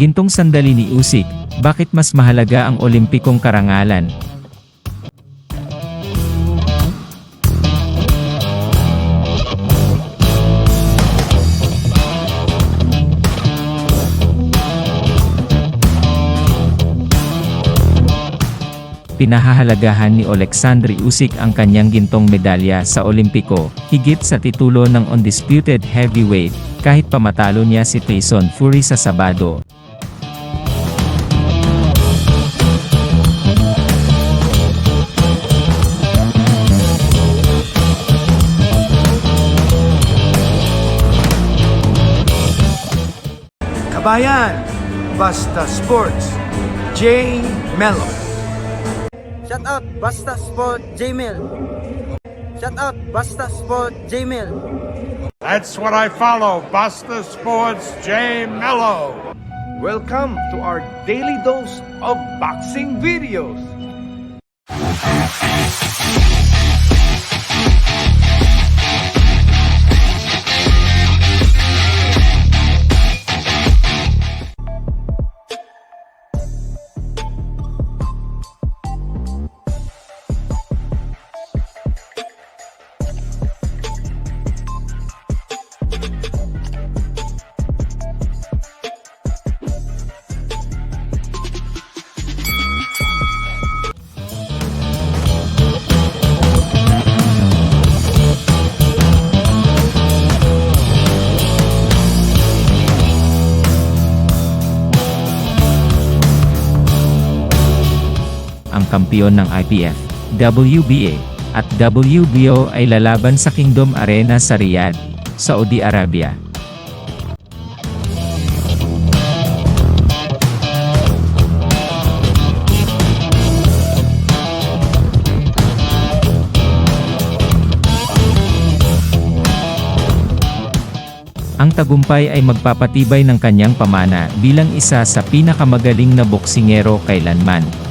Gintong sandali ni Usyk, bakit mas mahalaga ang olimpikong karangalan? Pinahahalagahan ni Oleksandr Usyk ang kanyang gintong medalya sa Olimpiko, higit sa titulo ng undisputed heavyweight, kahit pamatalo niya si Tyson Fury sa Sabado. Kabayan, Basta Sports, J. Mello. Shout out Basta Sport Jmail. Shout out Basta Sport Jmail. That's what I follow. Basta Sports J Mello. Welcome to our daily dose of boxing videos. Ang kampiyon ng IPF, WBA, at WBO ay lalaban sa Kingdom Arena sa Riyadh, Saudi Arabia. Ang tagumpay ay magpapatibay ng kanyang pamana bilang isa sa pinakamagaling na boksingero kailanman.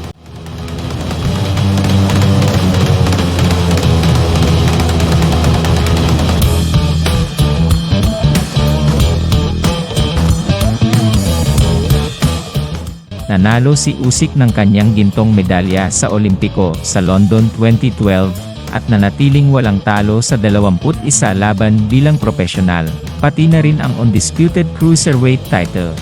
Nanalo si Usyk ng kanyang gintong medalya sa Olimpiko sa London 2012 at nanatiling walang talo sa 21 laban bilang profesional, pati na rin ang undisputed cruiserweight title.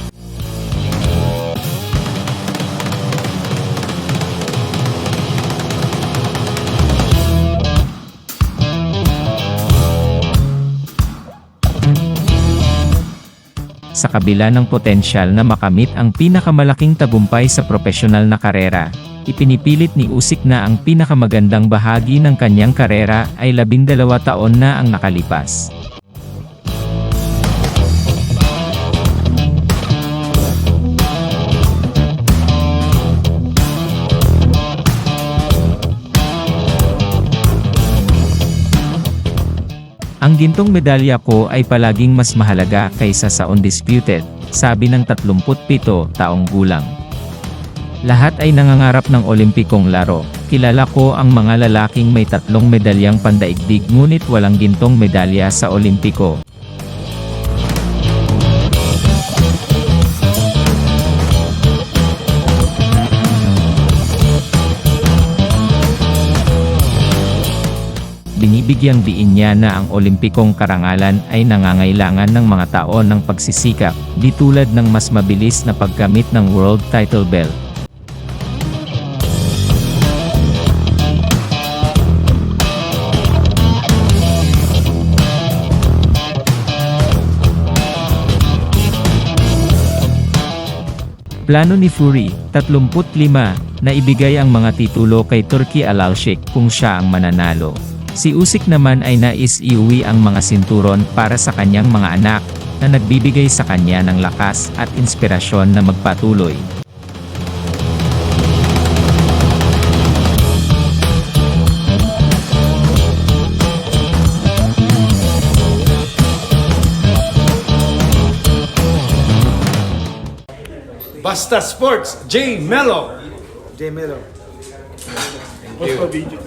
Sa kabila ng potensyal na makamit ang pinakamalaking tagumpay sa profesional na karera, ipinipilit ni Usyk na ang pinakamagandang bahagi ng kanyang karera ay labindalawa taon na ang nakalipas. Ang gintong medalya ko ay palaging mas mahalaga kaysa sa undisputed, sabi ng 37 taong gulang. Lahat ay nangangarap ng olimpikong laro. Kilala ko ang mga lalaking may tatlong medalyang pandaigdig ngunit walang gintong medalya sa olimpiko. Binibigyang diin niya na ang olimpikong karangalan ay nangangailangan ng mga tao ng pagsisikap, di tulad ng mas mabilis na pagkamit ng world title belt. Plano ni Fury, 35, na ibigay ang mga titulo kay Turkey Alalshik kung siya ang mananalo. Si Usyk naman ay nais iuwi ang mga sinturon para sa kanyang mga anak, na nagbibigay sa kanya ng lakas at inspirasyon na magpatuloy. Basta Sports, J. Mello. Jmail. Basta Sports Gmail.